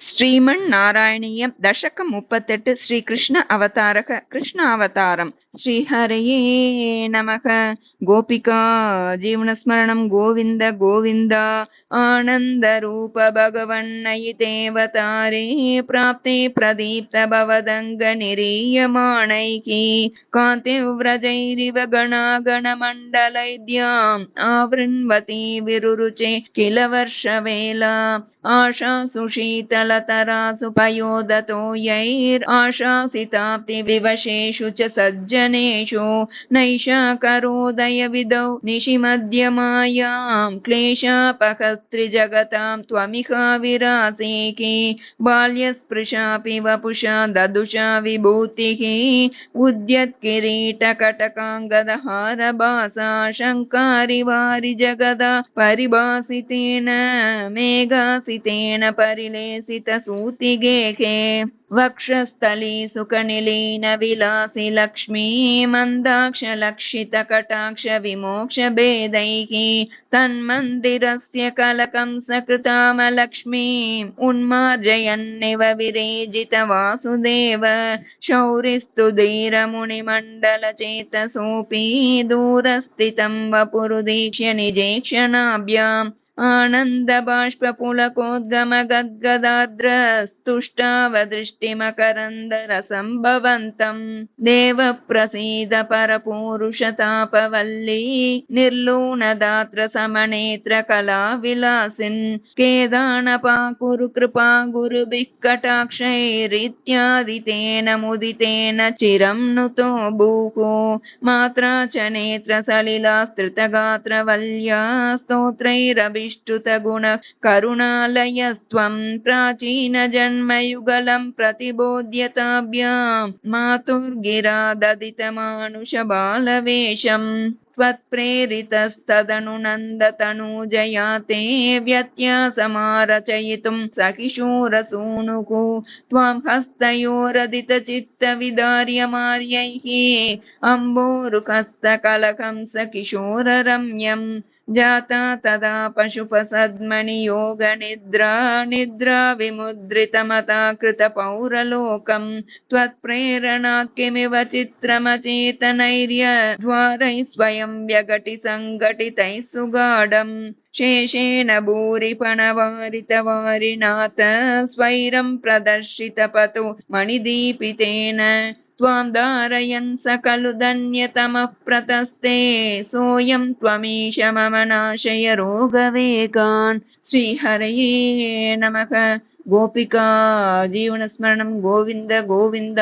ஸ்ரீமன் நாராயணிய தசகம் முப்பத்தெட்டு ஸ்ரீ கிருஷ்ண அவதாரக கிருஷ்ண அவதாரம். ஸ்ரீஹரையே நமக. கோபிகா ஜீவனஸ்மரணம் கோவிந்த கோவிந்தா. ஆனந்த ரூப பகவன்னை தேவதாரே. பிராப்தே பிரதீப்த பவதங்க நிரீயமாணைகி காந்தி விரஜைரிவ கணாகண மண்டலைத்யாம். ஆவೃನ್ವತಿ விருருச்சே கில வேலா. ஆஷா சுஷீதல. पयोदतो यैराशासिताप्तिविवशेषु च सज्जनेषु नैषा करोदयविदौ निशिमध्यमायां क्लेशापहस्त्रिजगतां त्वमिहा विरासीकि बाल्यस्पृशापि वपुषा ददुषा विभूतिः उद्यत्किरीटकटकाङ्गदहारभासा शङ्कारिवारि जगदा परिभासितेन मेघासितेन परिलेसितसूतिगेहे वक्षस्थली सुखनिलीन विलासि, लक्ष्मी मन्दाक्षलक्षितकटाक्ष विमोक्षभेदैः तन्मन्दिरस्य कलकं सकृतामलक्ष्मीम् उन्मार्जयन्निव विरेजित वासुदेव, शौरिस्तु धीरमुनिमण्डलचेतसोऽपि दूरस्थितं वपुरुदीक्ष्य निजेक्षणाभ्याम् పుష్టిమకరందరసంభవంతం దేవ ప్రసీద పరపూరుషతాపవల్లీ నిర్లూణదాత్ర సమనేత్ర కళా విలాసిన్ కేదానపాకురు కృపా గురుభిః కటాక్షైరిత్యాదితేన ముదితేన చిరం నుతో భూకో. మాత్రా చ నేత్ర సలిలాస్తృతగాత్రవల్యా స్తోత్రైరభిష్టుత గుణ కరుణాలయస్త్వం ప్రాచీన జన్మయుగలం ప్ర प्रतिबोध्यताभ्यां मातुर्गिरा ददितमानुषबालवेषम् त्वत्प्रेरितस्तदनु नन्दतनूजया ते व्यत्यासमारचयितुं सकिशोरसूनुः त्वां हस्तयोरदितचित्तविदार्यमार्यैः अम्बोरुकस्तकलकं सकिशोररम्यम् जाता तदा पशुपसद्मनियोगनिद्रा निद्रा विमुद्रितमता कृतपौरलोकं त्वत्प्रेरणात् किमिव चित्रमचेतनैर्य द्वारैः स्वयं व्यघटिसङ्घटितैः सुगाढम्। शेषेण भूरिपणवारितवारिनाथ स्वैरं प्रदर्शितपतो मणिदीपितेन त्वां धारयन् सकलु धन्यतमः प्रतस्ते सोऽयं त्वमीश मम नाशय रोगवेगान् श्रीहरये नमः गोपिका जीवनस्मरणं गोविन्द गोविन्द